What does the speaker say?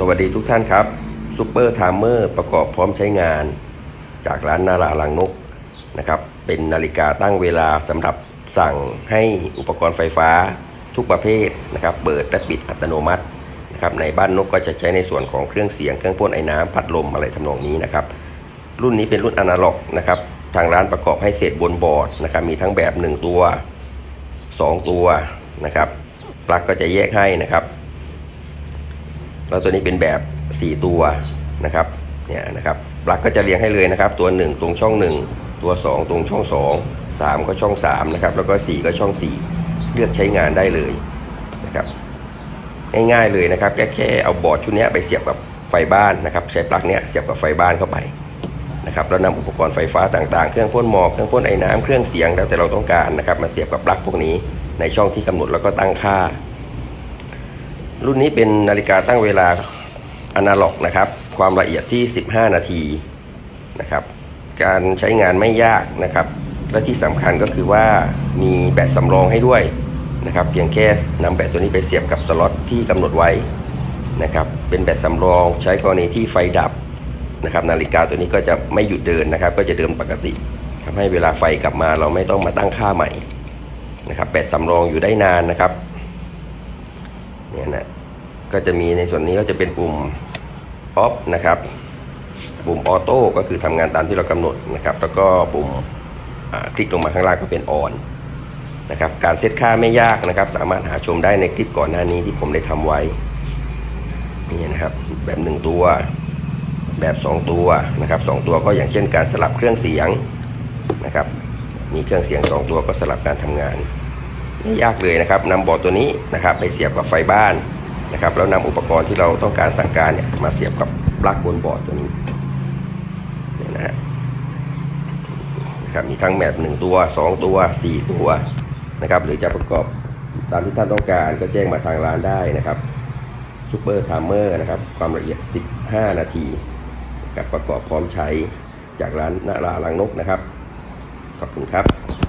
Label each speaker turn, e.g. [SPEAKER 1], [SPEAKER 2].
[SPEAKER 1] สวัสดีทุกท่านครับซูเปอร์ไทม์เมอร์ประกอบพร้อมใช้งาน จากร้านนาราลังนกนะครับเป็นนาฬิกาตั้งเวลาสำหรับสั่งให้อุปกรณ์ไฟฟ้าทุกประเภทนะครับเปิดและปิดอัตโนมัตินะครับในบ้านนกก็จะใช้ในส่วนของเครื่องเสียงเครื่องพ่นไอ้น้ำพัดลมอะไรทำนองนี้นะครับรุ่นนี้เป็นรุ่นอนาล็อกนะครับทางร้านประกอบให้เสร็จบนบอร์ดนะครับมีทั้งแบบ 1 ตัว 2 ตัวนะครับปลั๊กก็จะแยกให้นะครับ แล้วตัวนี้เป็นแบบ 4 ตัวนะครับเนี่ยนะครับปลั๊กก็จะเรียงให้เลยนะครับ ตัว 1 ตรงช่อง 1 ตัว 2 ตรงช่อง 2 3 ก็ช่อง3นะครับแล้วก็ 4 ก็ช่อง 4 เลือกใช้งานได้เลยนะครับง่ายๆเลยนะครับแค่แค่เอาบอร์ดชุดนี้ไปเสียบกับไฟบ้านนะครับ ใช้ปลั๊กเนี้ยเสียบกับไฟบ้านเข้าไปนะครับแล้วนำอุปกรณ์ไฟฟ้าต่างๆ เครื่องพ่นหมอกเครื่องพ่นไอ้น้ำเครื่องเสียงแล้วแต่เราต้องการนะครับมาเสียบกับปลั๊กพวกนี้ในช่องที่กำหนดแล้วก็ตั้งค่า รุ่นนี้เป็นนาฬิกาตั้งเวลาอนาล็อกนะครับ ความละเอียดที่ 15 นาทีนะครับ การใช้งานไม่ยากนะครับ และที่สำคัญก็คือว่ามีแบตสำรองให้ด้วยนะครับ เพียงแค่นำแบตตัวนี้ไปเสียบกับสล็อตที่กำหนดไว้นะครับ เป็นแบตสำรองใช้กรณีที่ไฟดับนะครับ นาฬิกาตัวนี้ก็จะไม่หยุดเดินนะครับ ก็จะเดินปกติทำให้เวลาไฟกลับมาเราไม่ต้องมาตั้งค่าใหม่นะครับ แบตสำรองอยู่ได้นานนะครับ เนี่ยนะก็จะมีในส่วนนี้ก็จะเป็นปุ่ม off นะครับปุ่มออโต้ก็คือทำงานตามที่เรากำหนดนะครับ แล้วก็ปุ่มคลิกลงมาข้างล่างก็เป็น on นะครับ การเซตค่าไม่ยากนะครับ สามารถหาชมได้ในคลิปก่อนหน้านี้ที่ผมได้ทำไว้นี่นะครับ แบบ 1 ตัว แบบ 2 ตัวนะครับ 2 ตัวก็อย่างเช่นการสลับเครื่องเสียงนะครับ มีเครื่องเสียง 2 ตัวก็สลับการทำงาน ไม่ยากเลยนะครับนำบอร์ดตัวนี้นะครับไปเสียบกับไฟบ้านนะครับ แล้วนำอุปกรณ์ที่เราต้องการสั่งการเนี่ยมาเสียบกับปลั๊กบนบอร์ดตัวนี้นี่นะฮะครับมีทั้งแบบ1ตัว 2 ตัว 4 ตัวนะครับ หรือจะประกอบตามที่ท่านต้องการก็แจ้งมาทางร้านได้นะครับซูเปอร์ไทม์เมอร์นะครับ ความละเอียด 15 นาทีกับประกอบพร้อมใช้จากร้านนาราลังนกนะครับ ขอบคุณครับ